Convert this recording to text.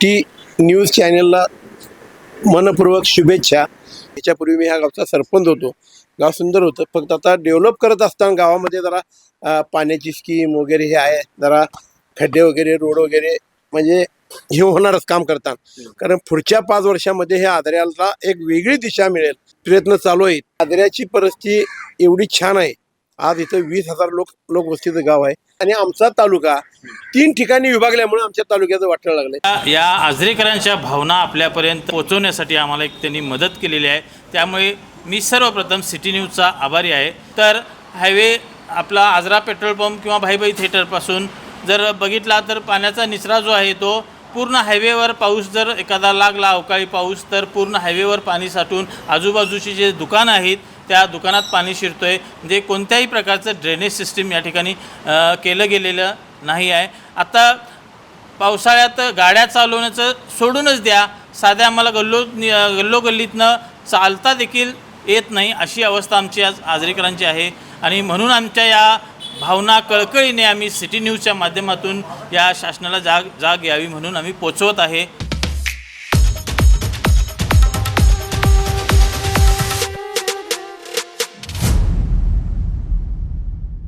T news चॅनलला मनपूर्वक शुभेच्छा. याच्यापूर्वी मी ह्या गावचा सरपंच होतो. गाव सुंदर होतं. फक्त आता डेव्हलप करत असताना गावामध्ये जरा पाण्याची स्कीम वगैरे हे आहे. जरा खड्डे वगैरे रोड वगैरे म्हणजे हे होणारच काम करतात कारण पुढच्या पाच वर्षामध्ये हे आदऱ्याला एक वेगळी दिशा मिळेल. प्रयत्न चालू आहेत. आदऱ्याची परिस्थिती एवढी छान आहे. आज इथं वीस हजार लोक लोकवस्तीचं गाव आहे. आणि आमचा तालुका तीन ठिकाणी विभागल्यामुळे आमच्या तालुक्याचं वाटायला लागलं या आजरेकरांच्या भावना आपल्यापर्यंत पोहोचवण्यासाठी आम्हाला एक त्यांनी मदत केलेली आहे. त्यामुळे मी सर्वप्रथम सिटी न्यूजचा आभारी आहे. तर हायवे आपला आजरा पेट्रोल पंप किंवा भाईबाई थिएटरपासून जर बघितला तर पाण्याचा निचरा जो आहे तो पूर्ण हायवेवर पाऊस जर एखादा लागला अवकाळी पाऊस तर पूर्ण हायवेवर पाणी साठून आजूबाजूची जे दुकानं आहेत त्या दुकानात पाणी शिरतो आहे म्हणजे कोणत्याही प्रकारचं ड्रेनेज सिस्टीम या ठिकाणी केलं गेलेलं नाही आहे. आता पावसाळ्यात गाड्या चालवण्याचं सोडूनच द्या. साध्या आम्हाला गल्लो गल्लोगल्लीतनं चालता देखील येत नाही अशी अवस्था आमची आज आजरेकरांची आहे. आणि म्हणून आमच्या या भावना कळकळीने आम्ही सिटी न्यूजच्या माध्यमातून या शासनाला जाग जाग यावी म्हणून आम्ही पोचवत आहे.